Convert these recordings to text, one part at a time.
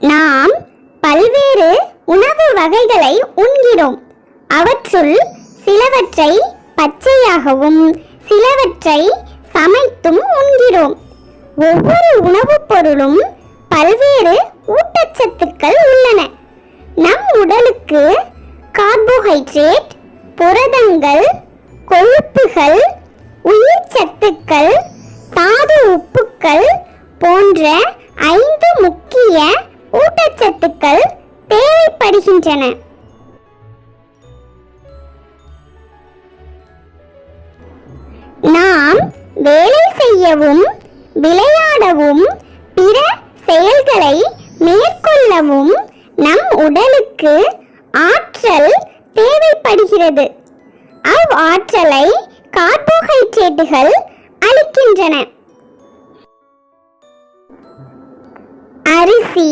நாம் பல்வேறு உணவு வகைகளை உண்கிறோம். அவற்றுள் சிலவற்றை பச்சையாகவும் சிலவற்றை சமைத்தும் உண்கிறோம். ஒவ்வொரு உணவுப் பொருளும் பல்வேறு ஊட்டச்சத்துக்கள் உள்ளன. நம் உடலுக்கு கார்போஹைட்ரேட் புரதங்கள் கொழுப்புகள் உயிர் சத்துக்கள் தாது உப்புக்கள் போன்ற ஐந்து முக்கிய ஊட்டச்சத்துக்கள் தேவைப்படுகின்றன. நாம் வேலை செய்யவும் விளையாடவும் பிற செயல்களை மேற்கொள்ளவும் நம் உடலுக்கு ஆற்றல் தேவைப்படுகிறது. அவ் ஆற்றலை கார்போஹைட்ரேட்டுகள் அளிக்கின்றன. அரிசி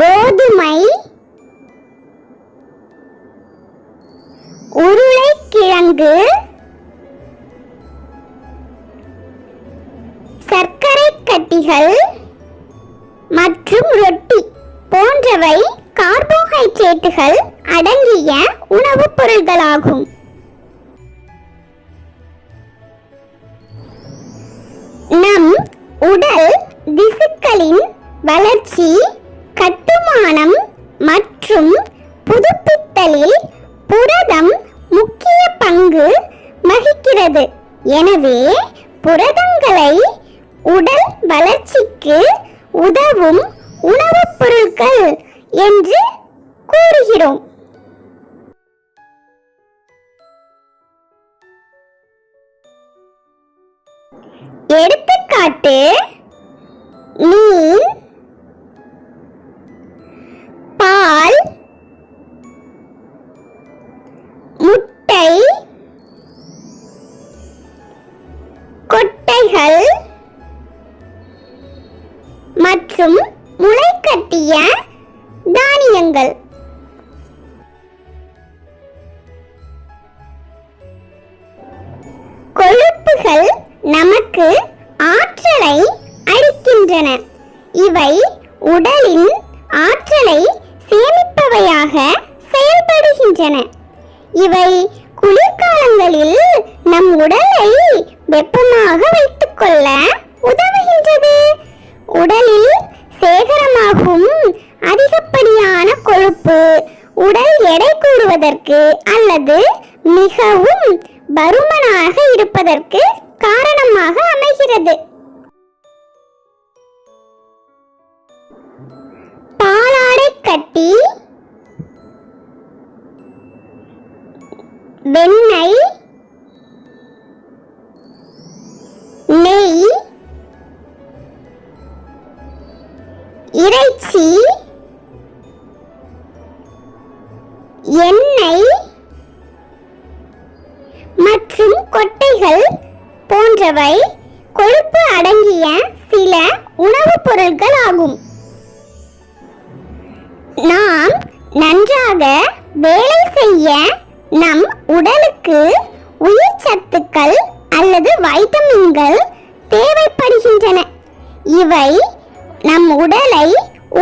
கோதுமை உருளைக்கிழங்கு சர்க்கரை கட்டிகள் மற்றும் ரொட்டி போன்றவை கார்போஹைட்ரேட்டுகள் அடங்கிய உணவுப் பொருள்களாகும். நம் உடல் திசுக்களின் வளர்ச்சி கட்டுமானம் மற்றும் புதுப்பித்தலில் புரதம் முக்கிய பங்கு வகிக்கிறது. எனவே புரதங்களை உடல் வளர்ச்சிக்கு உதவும் உணவுப் பொருட்கள் என்று கூறுகிறோம். எடுத்துக்காட்டு மீன் பால் முட்டை கொட்டைகள் மற்றும் முளைக்கட்டிய தானியங்கள். கொழுப்புகள் நமக்கு சேமிப்பவையாக செயல்படுகின்றன. இவை குளிர்காலங்களில் நம் உடலை வெப்பமாக வைத்துக்கொள்ள உதவுகின்றது. உடலில் சேகரமாகும் அதிகப்படியான கொழுப்பு உடல் எடை கூடுவதற்கு அல்லது மிகவும் பருமனாக இருப்பதற்கு காரணமாக அமைகிறது. பாலாடை கட்டி வெண்ணெய் நெய் இறைச்சி எண்ணெய் மற்றும் கொட்டைகள் போன்றவை கொழுப்பு அடங்கிய சில உணவுப் பொருட்கள் ஆகும். நாம் நன்றாக வேலை செய்ய நம் உடலுக்கு உயிர் சத்துக்கள் அல்லது வைட்டமின்கள் தேவைப்படுகின்றன. இவை நம் உடலை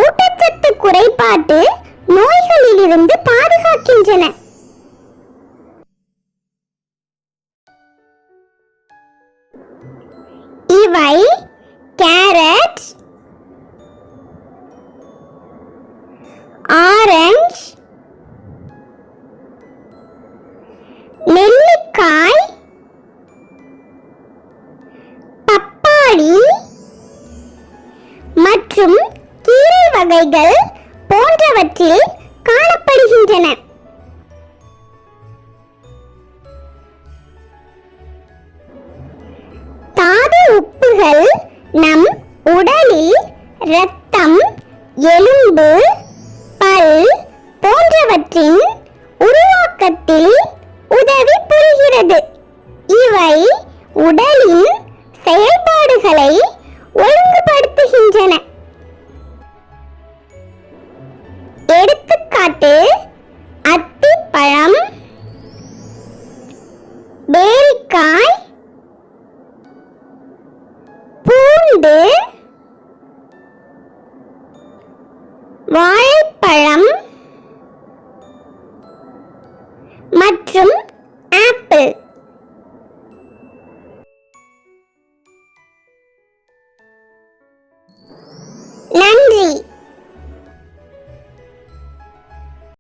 ஊட்டச்சத்து குறைபாட்டு நோய்களிலிருந்து பாதுகாக்கின்றன. இவை இலைகள் போன்றவற்றில் காணப்படுகின்றன. தாது உப்புகள் நம் உடலில் இரத்தம் எலும்பு எடுத்துக்காட்டு